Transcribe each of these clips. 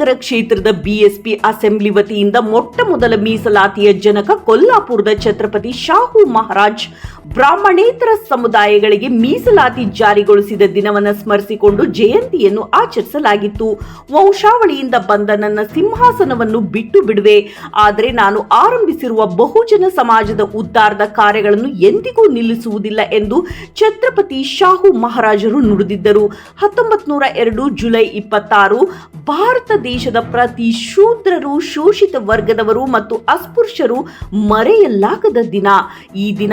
ಗಾಂಧಿನಗರ ಕ್ಷೇತ್ರದ BSP assembly ವತಿಯಿಂದ ಮೊಟ್ಟ ಮೊದಲ ಮೀಸಲಾತಿಯ ಜನಕ ಕೊಲ್ಲಾಪುರದ ಛತ್ರಪತಿ ಶಾಹು ಮಹಾರಾಜ್ ಬ್ರಾಹ್ಮಣೇತರ ಸಮುದಾಯಗಳಿಗೆ ಮೀಸಲಾತಿ ಜಾರಿಗೊಳಿಸಿದ ದಿನವನ್ನು ಸ್ಮರಿಸಿಕೊಂಡು ಜಯಂತಿಯನ್ನು ಆಚರಿಸಲಾಗಿತ್ತು. ವಂಶಾವಳಿಯಿಂದ ಬಂದ ನನ್ನ ಸಿಂಹಾಸನವನ್ನು ಬಿಟ್ಟು ಬಿಡುವೆ. ಆದರೆ ನಾನು ಆರಂಭಿಸಿರುವ ಬಹುಜನ ಸಮಾಜದ ಉದ್ಧಾರದ ಕಾರ್ಯಗಳನ್ನು ಎಂದಿಗೂ ನಿಲ್ಲಿಸುವುದಿಲ್ಲ ಎಂದು ಛತ್ರಪತಿ ಶಾಹು ಮಹಾರಾಜರು ನುಡಿದಿದ್ದರು. ಹತ್ತೊಂಬತ್ ನೂರ ಎರಡು ಜುಲೈ ಇಪ್ಪತ್ತಾರು, ಭಾರತ ದೇಶದ ಪ್ರತಿ ಶೂದ್ರರು, ಶೋಷಿತ ವರ್ಗದವರು ಮತ್ತು ಅಸ್ಪೃಶ್ಯರು ಮರೆಯಲಾಗದ ದಿನ. ಈ ದಿನ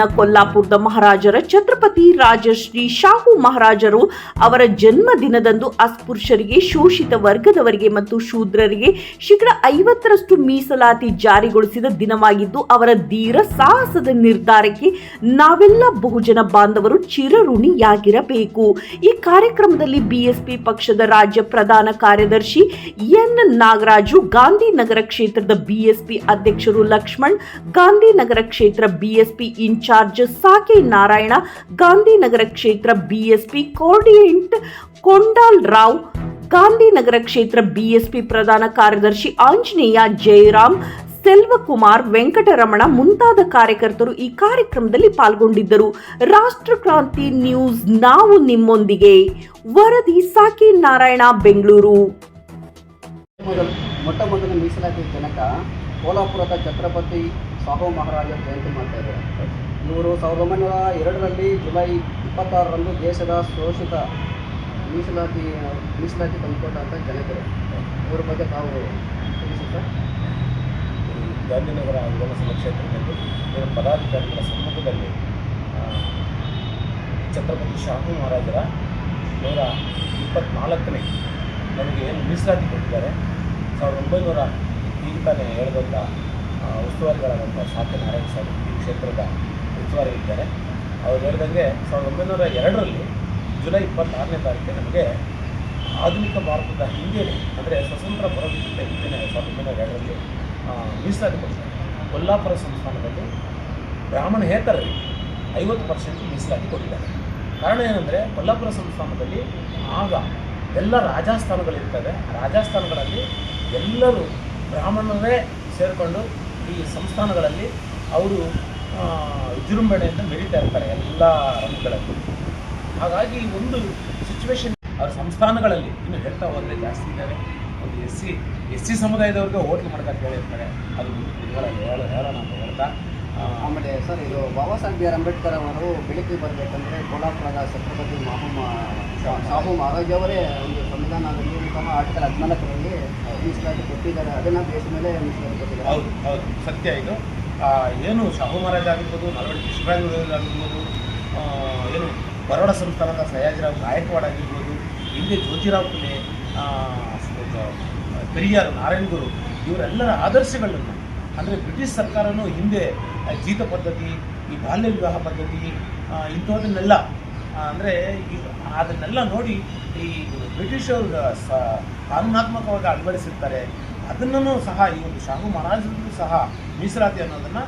ಕೊಲ್ಲಾಪುರದ ಮಹಾರಾಜರ ಛತ್ರಪತಿ ರಾಜಶ್ರೀ ಶಾಹು ಮಹಾರಾಜರು ಅವರ ಜನ್ಮ ದಿನದಂದು ಅಸ್ಪೃಶ್ಯರಿಗೆ, ಶೋಷಿತ ವರ್ಗದವರಿಗೆ ಮತ್ತು ಶೂದ್ರರಿಗೆ ಶೇಕಡ ಐವತ್ತರಷ್ಟು ಮೀಸಲಾತಿ ಜಾರಿಗೊಳಿಸಿದ ದಿನವಾಗಿದ್ದು, ಅವರ ಧೀರ ಸಾಹಸದ ನಿರ್ಧಾರಕ್ಕೆ ನಾವೆಲ್ಲ ಬಹುಜನ ಬಾಂಧವರು ಚಿರಋಣಿಯಾಗಿರಬೇಕು. ಈ ಕಾರ್ಯಕ್ರಮದಲ್ಲಿ ಬಿಎಸ್ಪಿ ಪಕ್ಷದ ರಾಜ್ಯ ಪ್ರಧಾನ ಕಾರ್ಯದರ್ಶಿ ಎನ್ ನಾಗರಾಜು, ಗಾಂಧಿನಗರ ಕ್ಷೇತ್ರದ ಬಿಎಸ್ಪಿ ಅಧ್ಯಕ್ಷರು ಲಕ್ಷ್ಮಣ್, ಗಾಂಧಿನಗರ ಕ್ಷೇತ್ರ BSP in charge Sake Narayana, Gandhinagar ಕ್ಷೇತ್ರ ಬಿಎಸ್ಪಿ, ಕೋರ್ಡಿಯೇಟ್ ಕೊಂಡಾಲ್ ರಾವ್, ಗಾಂಧಿನಗರ ಕ್ಷೇತ್ರ ಬಿಎಸ್ಪಿ ಪ್ರಧಾನ ಕಾರ್ಯದರ್ಶಿ ಆಂಜನೇಯ ಜಯರಾಮ್, ಸೆಲ್ವಕುಮಾರ್ ವೆಂಕಟರಮಣ ಮುಂತಾದ ಕಾರ್ಯಕರ್ತರು ಈ ಕಾರ್ಯಕ್ರಮದಲ್ಲಿ ಪಾಲ್ಗೊಂಡಿದ್ದರು. ರಾಷ್ಟ್ರ ಕ್ರಾಂತಿ ನ್ಯೂಸ್ ನಾವು ನಿಮ್ಮೊಂದಿಗೆ. ವರದಿ ಸಾಕಿ ನಾರಾಯಣ, ಬೆಂಗಳೂರು. ಮೊಟ್ಟ ಮೊದಲ ಮೀಸಲಾತಿ ಜನಕ ಕೋಲಾಪುರದ ಛತ್ರಪತಿ ಸಾಹು ಮಹಾರಾಜ ಜಯಂತಿ ಮಾಡ್ತಾ ಇದ್ದಾರೆ. ಇವರು ಸಾವಿರದ ಒಂಬೈನೂರ ಎರಡರಲ್ಲಿ ಜುಲೈ ಇಪ್ಪತ್ತಾರರಂದು ದೇಶದ ಶೋಷಿತ ಮೀಸಲಾತಿ ಮೀಸಲಾತಿ ತಂದುಕೊಟ್ಟಂಥ ಜನಕರು ಇವರ ಬಗ್ಗೆ ತಾವು ತಿಳಿಸುತ್ತಾ ಗಾಂಧಿನಗರ ವಿಧಾನಸಭಾ ಕ್ಷೇತ್ರದಲ್ಲಿ ಇವರ ಪದಾಧಿಕಾರಿಗಳ ಸಮ್ಮುಖದಲ್ಲಿ ಛತ್ರಪತಿ ಶಾಹು ಮಹಾರಾಜರ ನೂರ ಇಪ್ಪತ್ನಾಲ್ಕನೇ ನಮಗೆ ಏನು ಮೀಸಲಾತಿ ಕೊಟ್ಟಿದ್ದಾರೆ. ಸಾವಿರದ ಒಂಬೈನೂರ ಈಗ ತಾನೇ ಹೇಳಿದಂಥ ಉಸ್ತುವಾರಿಗಳಾದಂಥ ಸಾಕೆ ನಾರಾಯಣ ಈ ಕ್ಷೇತ್ರದ ಉಸ್ತುವಾರಿ ಇದ್ದಾರೆ. ಅವ್ರು ಹೇಳಿದಂಗೆ ಸಾವಿರದ ಒಂಬೈನೂರ ಎರಡರಲ್ಲಿ ಜುಲೈ ಇಪ್ಪತ್ತಾರನೇ ತಾರೀಕು ನಮಗೆ ಆಧುನಿಕ ಭಾರತದ ಹಿಂದೆಯೇ ಅಂದರೆ ಸ್ವತಂತ್ರ ಬರೋದಕ್ಕಿಂತ ಹಿಂದಿನ ಸಾವಿರದ ಒಂಬೈನೂರ ಎರಡರಲ್ಲಿ ಮೀಸಲಾತಿ ಕೊಡ್ತಾರೆ ಕೊಲ್ಲಾಪುರ ಸಂಸ್ಥಾನದಲ್ಲಿ ಬ್ರಾಹ್ಮಣೇತರರಿಗೆ ಐವತ್ತು ಪರ್ಸೆಂಟ್ ಮೀಸಲಾತಿ ಕೊಟ್ಟಿದ್ದಾರೆ. ಕಾರಣ ಏನಂದರೆ ಕೊಲ್ಲಾಪುರ ಸಂಸ್ಥಾನದಲ್ಲಿ ಆಗ ಎಲ್ಲ ರಾಜಸ್ಥಾನಗಳಿರ್ತವೆ. ರಾಜಸ್ಥಾನಗಳಲ್ಲಿ ಎಲ್ಲರೂ ಬ್ರಾಹ್ಮಣರೇ ಸೇರಿಕೊಂಡು ಈ ಸಂಸ್ಥಾನಗಳಲ್ಲಿ ಅವರು ವಿಜೃಂಭಣೆಯಿಂದ ಮೆರೀತಾ ಇರ್ತಾರೆ ಎಲ್ಲ ರಂಗಗಳಲ್ಲಿ. ಹಾಗಾಗಿ ಒಂದು ಸಿಚುವೇಶನ್ ಅವ್ರ ಸಂಸ್ಥಾನಗಳಲ್ಲಿ ಇನ್ನು ಹೇಳ್ತಾ ಹೋದರೆ ಜಾಸ್ತಿ ಇದ್ದಾರೆ ಒಂದು ಎಸ್ ಸಿ ಎಸ್ ಸಿ ಸಮುದಾಯದವ್ರಿಗೆ ಓಟ್ಲು ಮಾಡ್ಕೊಂಡು ಹೇಳಿರ್ತಾರೆ. ಅದು ಹೇಳೋಣ ಅಂತ ಹೇಳ್ತಾ. ಆಮೇಲೆ ಸರ್, ಇದು ಬಾಬಾ ಸಾಹೇಬ್ ಆರ್ ಅಂಬೇಡ್ಕರ್ ಅವರು ಬೆಳಕಿಗೆ ಬರಬೇಕಂದ್ರೆ ಕೋಲಾಪುರದ ಛತ್ರಪತಿ ಮಾಹು ಸಾಹು ಮಹಾರಾಜ್ ಅವರೇ ಒಂದು ಸಂವಿಧಾನದಲ್ಲಿ ಸಹ ಆರ್ಟಿಕಲ್ ಹದಿನಾಲ್ಕರಲ್ಲಿ ಮೀಸಲಾತಿ ಕೊಟ್ಟಿದ್ದಾರೆ. ಅದನ್ನು ಬೇಸ್ ಮೇಲೆ ಮೀಸಲಾತಿ ಕೊಟ್ಟಿದ್ದಾರೆ. ಹೌದು ಹೌದು. ಸತ್ಯ ಇದು. ಏನು ಶಾಹು ಮಹಾರಾಜ್ ಆಗಿರ್ಬೋದು ನಲ್ವಡಿ ಕೃಷ್ಣರಾಜ ಆಗಿರ್ಬೋದು ಏನು ಬರೋಡ ಸಂಸ್ಥಾನದ ಸಯಾಜಿರಾವ್ ಗಾಯಕ್ವಾಡ್ ಆಗಿರ್ಬೋದು, ಹಿಂದೆ ಜ್ಯೋತಿರಾವ್ ಪುಲೆ ಪೆರಿಯಾರ್, ನಾರಾಯಣ ಗುರು, ಇವರೆಲ್ಲರ ಆದರ್ಶಗಳನ್ನು, ಅಂದರೆ ಬ್ರಿಟಿಷ್ ಸರ್ಕಾರನೂ ಹಿಂದೆ ಜೀತ ಪದ್ಧತಿ, ಈ ಬಾಲ್ಯ ವಿವಾಹ ಪದ್ಧತಿ ಇಂಥದನ್ನೆಲ್ಲ ಅಂದರೆ ಅದನ್ನೆಲ್ಲ ನೋಡಿ ಈ ಬ್ರಿಟಿಷರು ಕಾನೂನಾತ್ಮಕವಾಗಿ ಅಳವಡಿಸಿರ್ತಾರೆ. ಅದನ್ನು ಸಹ ಈ ಒಂದು ಶಾಹು ಮಹಾರಾಜರಲ್ಲೂ ಸಹ ಮೀಸಲಾತಿ ಅನ್ನೋದನ್ನು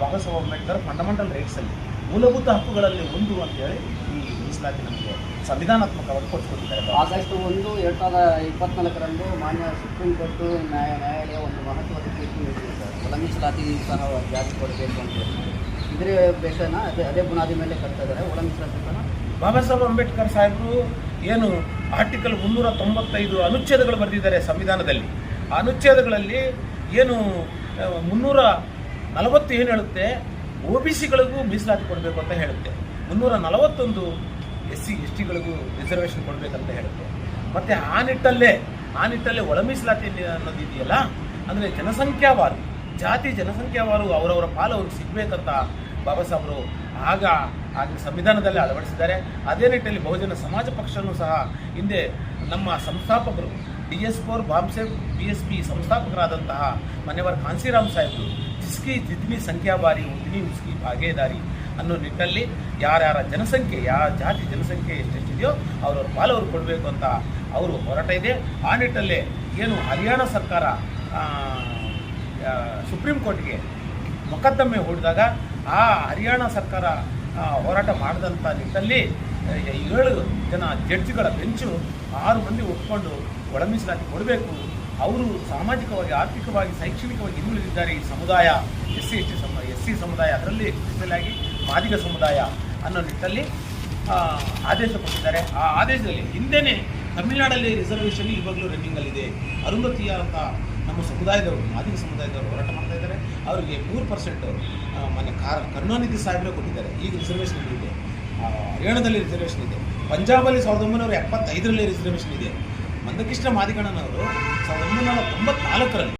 ಬಾಬಾ ಸಾಹೇಬ್ ಅಂಬೇಡ್ಕರ್ ಫಂಡಮೆಂಟಲ್ ರೈಟ್ಸಲ್ಲಿ ಮೂಲಭೂತ ಹಕ್ಕುಗಳಲ್ಲಿ ಒಂದು ಅಂತೇಳಿ ಈ ಮೀಸಲಾತಿ ನಮಗೆ ಸಂವಿಧಾನಾತ್ಮಕವಾಗಿ ಕೊಟ್ಟುಕೊಟ್ಟಿದ್ದಾರೆ ಆಗಸ್ಟ್ ಒಂದು ಎರಡು ಸಾವಿರದ ಇಪ್ಪತ್ನಾಲ್ಕರಂದು ಮಾನ್ಯ ಸುಪ್ರೀಂ ಕೋರ್ಟ್ ನ್ಯಾಯ, ನ್ಯಾಯಾಲಯ ಒಂದು ಮಹತ್ವದ ತೀರ್ಪು ನೀಡಿದೆ ಸರ್. ಮೀಸಲಾತಿ ಸಹ ಜಾರಿ ಕೊಡಬೇಕು ಅಂತ. ಇದರ ಬೇಸನ ಅದೇ ಅದೇ ಬುನಾದಿ ಮೇಲೆ ಕಟ್ತಾ ಇದ್ದಾರೆ. ಒಳ ಮೀಸಲಾತಿ ಸಹ ಬಾಬಾ ಸಾಹೇಬ್ ಅಂಬೇಡ್ಕರ್ ಸಾಹೇಬರು ಏನು ಆರ್ಟಿಕಲ್ ಮುನ್ನೂರ ತೊಂಬತ್ತೈದು ಅನುಚ್ಛೇದಗಳು ಬರೆದಿದ್ದಾರೆ ಸಂವಿಧಾನದಲ್ಲಿ. ಆ ಅನುಚ್ಛೇದಗಳಲ್ಲಿ ಏನು ಮುನ್ನೂರ ನಲವತ್ತು ಏನು ಹೇಳುತ್ತೆ? ಒ ಬಿ ಸಿಗಳಿಗೂ ಮೀಸಲಾತಿ ಕೊಡಬೇಕು ಅಂತ ಹೇಳುತ್ತೆ. ಮುನ್ನೂರ ನಲವತ್ತೊಂದು ಎಸ್ ಸಿ ಎಸ್ ಟಿಗಳಿಗೂ ರಿಸರ್ವೇಷನ್ ಕೊಡಬೇಕಂತ ಹೇಳುತ್ತೆ. ಮತ್ತು ಆ ನಿಟ್ಟಲ್ಲೇ ಆ ನಿಟ್ಟಲ್ಲೇ ಒಳ ಮೀಸಲಾತಿ ಅನ್ನೋದು ಇದೆಯಲ್ಲ? ಅಂದರೆ ಜನಸಂಖ್ಯಾವಾರು, ಜಾತಿ ಜನಸಂಖ್ಯಾವಾರು ಅವರವರ ಪಾಲು ಅವ್ರಿಗೆ ಸಿಗಬೇಕಂತ ಬಾಬಾ ಸಾಹೇಬರು ಆಗ ಆಗಿನ ಸಂವಿಧಾನದಲ್ಲಿ ಅಳವಡಿಸಿದ್ದಾರೆ. ಅದೇ ನಿಟ್ಟಿನಲ್ಲಿ ಬಹುಜನ ಸಮಾಜ ಪಕ್ಷನೂ ಸಹ ಹಿಂದೆ ನಮ್ಮ ಸಂಸ್ಥಾಪಕರು, D S four ಬಾಂಬ್ಸೆಬ್ B S P ಸಂಸ್ಥಾಪಕರಾದಂತಹ ಮನೆಯವರ ಕಾಂಸಿರಾಮ್ ಸಾಹೇಬರು, ಜಿಸ್ಕಿ ಜಿದ್ವಿ ಸಂಖ್ಯಾ ಬಾರಿ ಉದ್ನಿ ಉಸ್ಕಿ ಭಾಗೇದಾರಿ ಅನ್ನೋ ನಿಟ್ಟಲ್ಲಿ ಯಾರ್ಯಾರ ಜನಸಂಖ್ಯೆ, ಯಾವ ಜಾತಿ ಜನಸಂಖ್ಯೆ ಎಷ್ಟೆಷ್ಟಿದೆಯೋ ಅವ್ರವ್ರ ಪಾಲವರು ಕೊಡಬೇಕು ಅಂತ ಅವರು ಹೋರಾಟ ಇದೆ. ಆ ನಿಟ್ಟಲ್ಲೇ ಏನು ಹರಿಯಾಣ ಸರ್ಕಾರ ಸುಪ್ರೀಂ ಕೋರ್ಟ್ಗೆ ಮೊಕದ್ದಮೆ ಹೂಡಿದಾಗ ಆ ಹರಿಯಾಣ ಸರ್ಕಾರ ಹೋರಾಟ ಮಾಡಿದಂಥ ನಿಟ್ಟಲ್ಲಿ ಏಳು ಜನ ಜಡ್ಜ್ಗಳ ಬೆಂಚು ಆರು ಮಂದಿ ಒಪ್ಕೊಂಡು ಒಳ ಕೊಡಬೇಕು. ಅವರು ಸಾಮಾಜಿಕವಾಗಿ, ಆರ್ಥಿಕವಾಗಿ, ಶೈಕ್ಷಣಿಕವಾಗಿ ಹಿಂದುಳಿದಿದ್ದಾರೆ ಈ ಸಮುದಾಯ. ಎಸ್ ಸಿ ಎಸ್ ಟಿ ಸಮ ಎಸ್ ಸಿ ಸಮುದಾಯ ಅದರಲ್ಲಿ ಸ್ಪೆಷಲಾಗಿ ಮಾದಿಗ ಸಮುದಾಯ ಅನ್ನೋ ನಿಟ್ಟಲ್ಲಿ ಆದೇಶ ಕೊಟ್ಟಿದ್ದಾರೆ. ಆ ಆದೇಶದಲ್ಲಿ ಹಿಂದೆನೇ ತಮಿಳುನಾಡಲ್ಲಿ ರಿಸರ್ವೇಷನ್ ಇವಾಗಲೂ ರನ್ನಿಂಗಲ್ಲಿದೆ ಅರುಂಧತಿಯ ಅಂತ ನಮ್ಮ ಸಮುದಾಯದವರು, ಮಾದಿಗ ಸಮುದಾಯದವರು ಹೋರಾಟ ಮಾಡ್ತಾ ಇದ್ದಾರೆ. ಅವರಿಗೆ ಮೂರು ಪರ್ಸೆಂಟ್ ಮನೆ ಕಾರ್, ಕರುಣಾನಿಧಿ ಸಾಹೇಬರೇ ಕೊಟ್ಟಿದ್ದಾರೆ. ಈಗ ರಿಸರ್ವೇಷನ್ ಇದೆ. ಹರಿಯಾಣದಲ್ಲಿ ರಿಸರ್ವೇಷನ್ ಇದೆ. ಪಂಜಾಬಲ್ಲಿ ಸಾವಿರದ ಒಂಬೈನೂರ ಎಪ್ಪತ್ತೈದರಲ್ಲಿ ರಿಸರ್ವೇಷನ್ ಇದೆ. ಮಂದಕೃಷ್ಣ ಮಾದಿಗಣ್ಣನವರು ಸಾವಿರದ ಒಂಬೈನೂರ ತೊಂಬತ್ನಾಲ್ಕರಲ್ಲಿ